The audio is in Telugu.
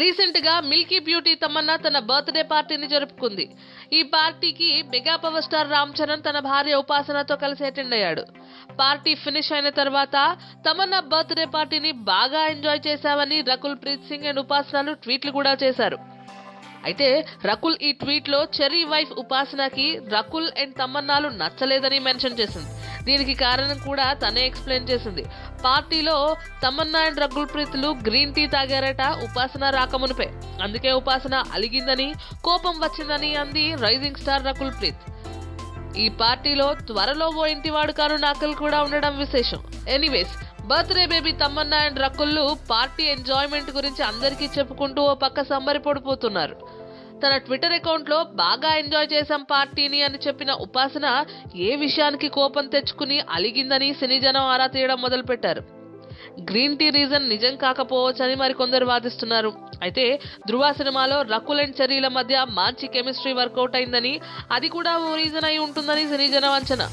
రీసెంట్గా మిల్కీ బ్యూటీ తమన్నా తన బర్త్డే పార్టీని జరుపుకుంది. ఈ పార్టీకి mega power star Ram Charan తన భార్య ఉపాసనతో కలిసి అటెండ్ అయ్యాడు. పార్టీ ఫినిష్ అయిన తర్వాత తమన్నా బర్త్డే పార్టీని బాగా ఎంజాయ్ చేశామని రకుల్ ప్రీత్ సింగ్ అండ్ ఉపాసనలు ట్వీట్లు కూడా చేశారు. అయితే రకుల్ ఈ ట్వీట్లో చెర్రీ వైఫ్ ఉపాసనకి రకుల్ అండ్ తమన్నాలు నచ్చలేదని మెన్షన్ చేసింది. దీనికి కారణం కూడా తనే ఎక్స్ప్లెయిన్ చేసింది. పార్టీలో తమన్నా అండ్ రకుల్ ప్రీత్లు గ్రీన్ టీ తాగారట ఉపాసన రాకమునిపై అందుకే ఉపాసన అలిగిందని కోపం వచ్చిందని అంది రైజింగ్ స్టార్ రకుల్ ప్రీత్ ఈ పార్టీలో త్వరలో ఓ ఇంటివాడు కాను నాకలు కూడా ఉండడం విశేషం. Anyways birthday baby Tamannaah and రకుళ్ళు party enjoyment గురించి అందరికీ చెప్పుకుంటూ ఓ పక్క సంబరి పడిపోతున్నారు తన ట్విట్టర్ అకౌంట్లో బాగా ఎంజాయ్ చేశాం పార్టీని అని చెప్పిన ఉపాసన ఏ విషయానికి కోపం తెచ్చుకుని అలిగిందని సినీజనం ఆరా తీయడం మొదలుపెట్టారు. గ్రీన్ టీ రీజన్ నిజం కాకపోవచ్చని మరికొందరు వాదిస్తున్నారు. అయితే ధృవ సినిమాలో రకుల్ అండ్ చర్యల మధ్య మంచి కెమిస్ట్రీ వర్కౌట్ అయిందని అది కూడా ఓ రీజన్ అయి ఉంటుందని సినీజనం అంచనా.